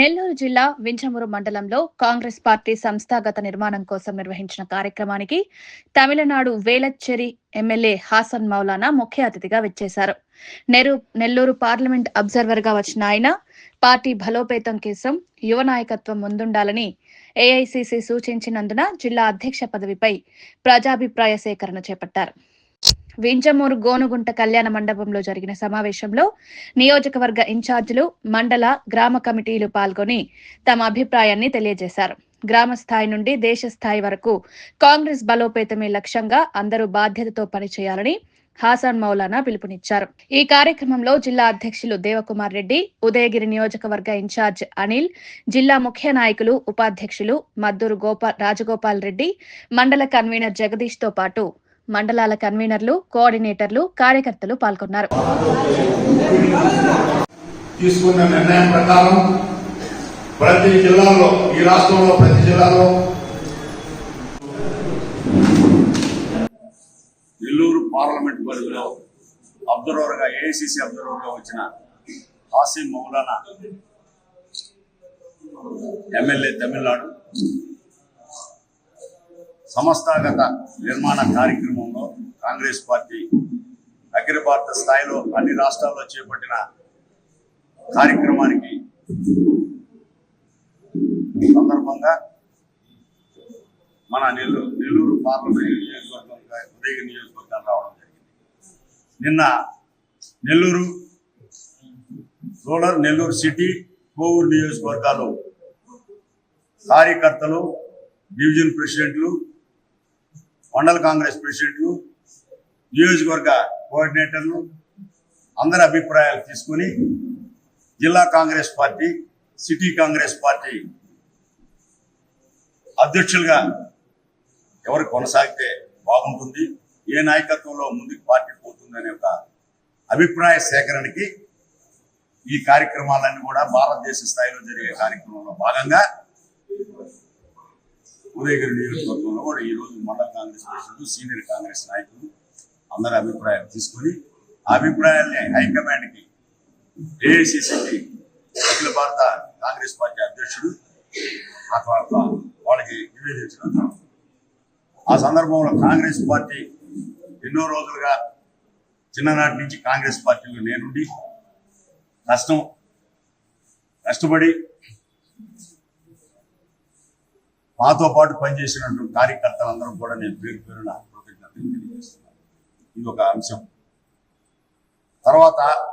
నెల్లూరు జిల్లా వింజమూరు మండలంలో కాంగ్రెస్ పార్టీ సంస్థాగత నిర్మాణం కోసం నిర్వహించిన కార్యక్రమానికి తమిళనాడు వేలచ్చేరి ఎమ్మెల్యే హాసన్ మౌలానా ముఖ్య అతిథిగా విచ్చేశారు. నెరు నెల్లూరు పార్లమెంట్ అబ్జర్వర్గా వచ్చిన ఆయన పార్టీ బలోపేతం కోసం యువ నాయకత్వం ముందుండాలని ఏఐసిసి సూచించినందున జిల్లా అధ్యక్ష పదవిపై ప్రజాభిప్రాయ సేకరణ చేపట్టారు. వింజమూరు గోనుగుంట కళ్యాణ మండపంలో జరిగిన సమావేశంలో నియోజకవర్గ ఇన్ఛార్జీలు మండల గ్రామ కమిటీలు పాల్గొని తమ అభిప్రాయాన్ని తెలియజేశారు. గ్రామ స్థాయి నుండి దేశ స్థాయి వరకు కాంగ్రెస్ బలోపేతమే లక్ష్యంగా అందరూ బాధ్యతతో పనిచేయాలని హాసన్ మౌలానా పిలుపునిచ్చారు. ఈ కార్యక్రమంలో జిల్లా అధ్యక్షులు దేవకుమార్ రెడ్డి ఉదయగిరి నియోజకవర్గ ఇన్ఛార్జ్ అనిల్ జిల్లా ముఖ్య నాయకులు ఉపాధ్యక్షులు మద్దూరు గోపాల్ రాజగోపాల్ రెడ్డి మండల కన్వీనర్ జగదీష్తో పాటు మండలాల కన్వీనర్లు కోఆర్డినేటర్లు కార్యకర్తలు పాల్గొన్నారు. తీసుకున్న నిర్ణయం ప్రకారం ప్రతి జిల్లాలో ఈ రాష్ట్రంలో ప్రతి జిల్లాలో నెల్లూరు పార్లమెంట్ పరిధిలో అబ్జర్వర్గా ఏఐసిసి అబ్జర్వర్గా వచ్చిన హాసిం మౌలానా ఎమ్మెల్యే తమిళనాడు. సంస్థాగత నిర్మాణ కార్యక్రమంలో కాంగ్రెస్ పార్టీ అఖిల భారత స్థాయిలో అన్ని రాష్ట్రాల్లో చేపట్టిన కార్యక్రమానికి సందర్భంగా మన నెల్లూరు నెల్లూరు పార్లమెంట్ నియోజకవర్గం ఉదయగిరి నియోజకవర్గం రావడం జరిగింది. నిన్న నెల్లూరు రూరల్ నెల్లూరు సిటీ కోవూరు నియోజకవర్గాలు కార్యకర్తలు డివిజన్ ప్రెసిడెంట్లు మండల కాంగ్రెస్ ప్రెసిడెంట్లు నియోజకవర్గ కోఆర్డినేటర్లు అందరి అభిప్రాయాలు తీసుకుని జిల్లా Congress party city Congress party అధ్యక్షులుగా ఎవరు కొనసాగితే బాగుంటుంది ఏ నాయకత్వంలో ముందుకు పార్టీ పోతుందనే ఒక అభిప్రాయ సేకరణకి ఈ కార్యక్రమాలన్నీ కూడా భారతదేశ స్థాయిలో జరిగే కార్యక్రమంలో భాగంగా ఉదయగిరి నియోజకవర్గంలో కూడా ఈ రోజు మండల కాంగ్రెస్ ప్రెసిడెంట్ సీనియర్ కాంగ్రెస్ నాయకులు అందరి అభిప్రాయాలు తీసుకొని ఆ అభిప్రాయాల్ని హైకమాండ్కి ఏఐసిసికి అఖిల భారత కాంగ్రెస్ పార్టీ అధ్యక్షుడు ఆ వాళ్ళకి నివేదించడం ఆ సందర్భంలో కాంగ్రెస్ పార్టీ ఎన్నో రోజులుగా చిన్ననాటి నుంచి కాంగ్రెస్ పార్టీలో నేనుండి కష్టం కష్టపడి మాతో పాటు పనిచేసినటువంటి కార్యకర్తలందరూ కూడా నేను పేరు పేరున కృతజ్ఞతలు తెలియజేస్తున్నాను. ఇది ఒక అంశం. తర్వాత